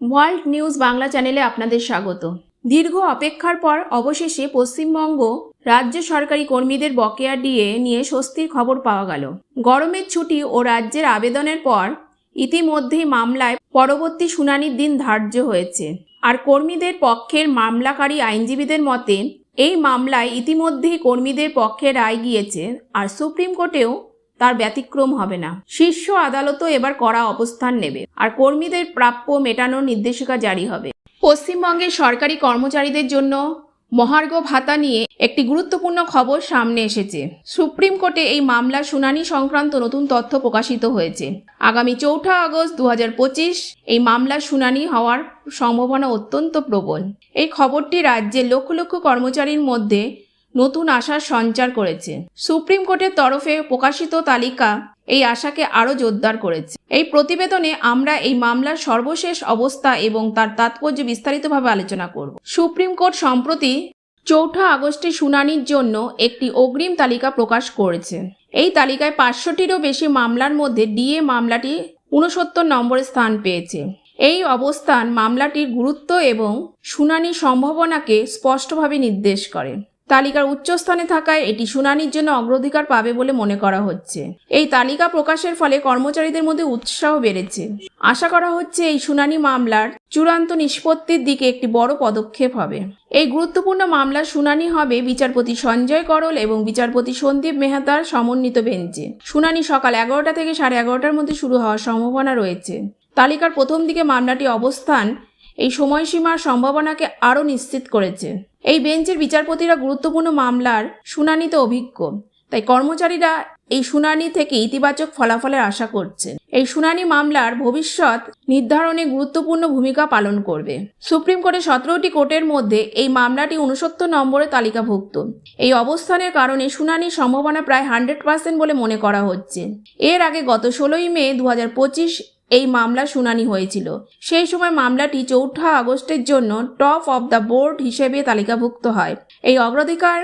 World news Bangla চ্যানেলে আপনাদের স্বাগত। দীর্ঘ অপেক্ষার পর অবশেষে পশ্চিমবঙ্গ রাজ্য সরকারি কর্মীদের বকেয়া ডিএ নিয়ে স্বস্তির খবর পাওয়া গেল। গরমের ছুটি ও রাজ্যের আবেদনের পর ইতিমধ্যেই মামলায় পরবর্তী শুনানির দিন ধার্য হয়েছে। আর কর্মীদের পক্ষের মামলাকারী আইনজীবীদের মতে, এই মামলায় ইতিমধ্যেই কর্মীদের পক্ষে রায় গিয়েছে। আর সুপ্রিম কোর্টেও তার ব্যতিক্রম হবে না। শীর্ষ আদালতও এবার কড়া অবস্থান নেবে আর কর্মীদের প্রাপ্য মেটানোর নির্দেশিকা জারি হবে। পশ্চিমবঙ্গের সরকারি কর্মচারীদের জন্য মহার্ঘ ভাতা নিয়ে একটি গুরুত্বপূর্ণ খবর সামনে এসেছে। সুপ্রিম কোর্টে এই মামলার শুনানি সংক্রান্ত নতুন তথ্য প্রকাশিত হয়েছে। আগামী চৌঠা আগস্ট দু হাজার পঁচিশ এই মামলার শুনানি হওয়ার সম্ভাবনা অত্যন্ত প্রবল। এই খবরটি রাজ্যের লক্ষ লক্ষ কর্মচারীর মধ্যে নতুন আশার সঞ্চার করেছে। সুপ্রিম কোর্টের তরফে প্রকাশিত তালিকা এই আশাকে আরও জোরদার করেছে। এই প্রতিবেদনে আমরা এই মামলার সর্বশেষ অবস্থা এবং তার তাৎপর্য বিস্তারিতভাবে আলোচনা করব। সুপ্রিম কোর্ট সম্প্রতি চৌঠা আগস্টে শুনানির জন্য একটি অগ্রিম তালিকা প্রকাশ করেছে। এই তালিকায় পাঁচশোটিরও বেশি মামলার মধ্যে ডিএ মামলাটি ঊনসত্তর নম্বরে স্থান পেয়েছে। এই অবস্থান মামলাটির গুরুত্ব এবং শুনানির সম্ভাবনাকে স্পষ্টভাবে নির্দেশ করে। তালিকার উচ্চস্থানে থাকায় এটি শুনানির জন্য অগ্রাধিকার পাবে বলে মনে করা হচ্ছে। এই তালিকা প্রকাশের ফলে কর্মচারীদের মধ্যে উৎসাহ বেড়েছে। আশা করা হচ্ছে এই শুনানি মামলার চূড়ান্ত নিষ্পত্তির দিকে একটি বড় পদক্ষেপ হবে। এই গুরুত্বপূর্ণ মামলার শুনানি হবে বিচারপতি সঞ্জয় করল এবং বিচারপতি সন্দীপ মেহতার সমন্বিত বেঞ্চে। শুনানি সকাল এগারোটা থেকে সাড়ে এগারোটার মধ্যে শুরু হওয়ার সম্ভাবনা রয়েছে। তালিকার প্রথম দিকে মামলাটি অবস্থান এই সময়সীমার সম্ভাবনাকে আরও নিশ্চিত করেছে। এই বেঞ্চের বিচারপতিরা গুরুত্বপূর্ণ মামলার শুনানিতে অভিজ্ঞ। তাই কর্মচারীরা এই শুনানি থেকে ইতিবাচক ফলাফলের আশা করছেন। এই শুনানি মামলার ভবিষ্যৎ নির্ধারণে গুরুত্বপূর্ণ ভূমিকা পালন করবে। সুপ্রিম কোর্টের সতেরোটি কোর্টের মধ্যে এই মামলাটি উনসত্তর নম্বরে তালিকাভুক্ত। এই অবস্থানের কারণে শুনানির সম্ভাবনা প্রায় হান্ড্রেড পার্সেন্ট বলে মনে করা হচ্ছে। এর আগে গত ষোলোই মে দু হাজার পঁচিশ এই মামলা শুনানি হয়েছিল। সেই সময় মামলাটি চৌঠা আগস্টের জন্য টপ অফ দ্য বোর্ড হিসেবে তালিকাভুক্ত হয়। এই অগ্রাধিকার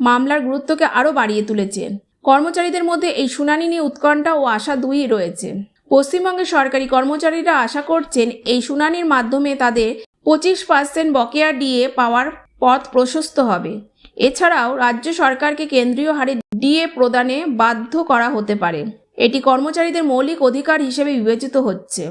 মামলার গুরুত্বকে আরও বাড়িয়ে তুলেছে। কর্মচারীদের মধ্যে এই শুনানি নিয়ে উৎকণ্ঠা ও আশা দুই রয়েছে। পশ্চিমবঙ্গের সরকারি কর্মচারীরা আশা করছেন এই শুনানির মাধ্যমে তাদের পঁচিশ পার্সেন্ট বকেয়া ডিএ পাওয়ার পথ প্রশস্ত হবে। এছাড়াও রাজ্য সরকারকে কেন্দ্রীয় হারে ডিএ প্রদানে বাধ্য করা হতে পারে। এটি কর্মচারীদের মৌলিক অধিকার হিসেবে বিবেচিত হচ্ছে।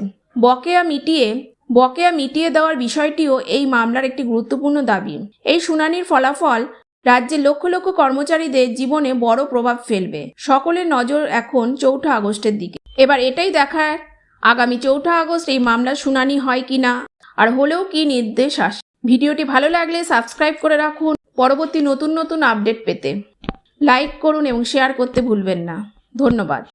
বকেয়া মিটিয়ে বকেয়া মিটিয়ে দেওয়ার বিষয়টিও এই মামলার একটি গুরুত্বপূর্ণ দাবি। এই শুনানির ফলাফল রাজ্যের লক্ষ লক্ষ কর্মচারীদের জীবনে বড় প্রভাব ফেলবে। সকলের নজর এখন চৌঠা আগস্টের দিকে। এবার এটাই দেখার আগামী চৌঠা আগস্ট এই মামলার শুনানি হয় কি না, আর হলেও কি নির্দেশ আসে ভিডিওটি ভালো লাগলে সাবস্ক্রাইব করে রাখুন। পরবর্তী নতুন নতুন আপডেট পেতে লাইক করুন এবং শেয়ার করতে ভুলবেন না। ধন্যবাদ।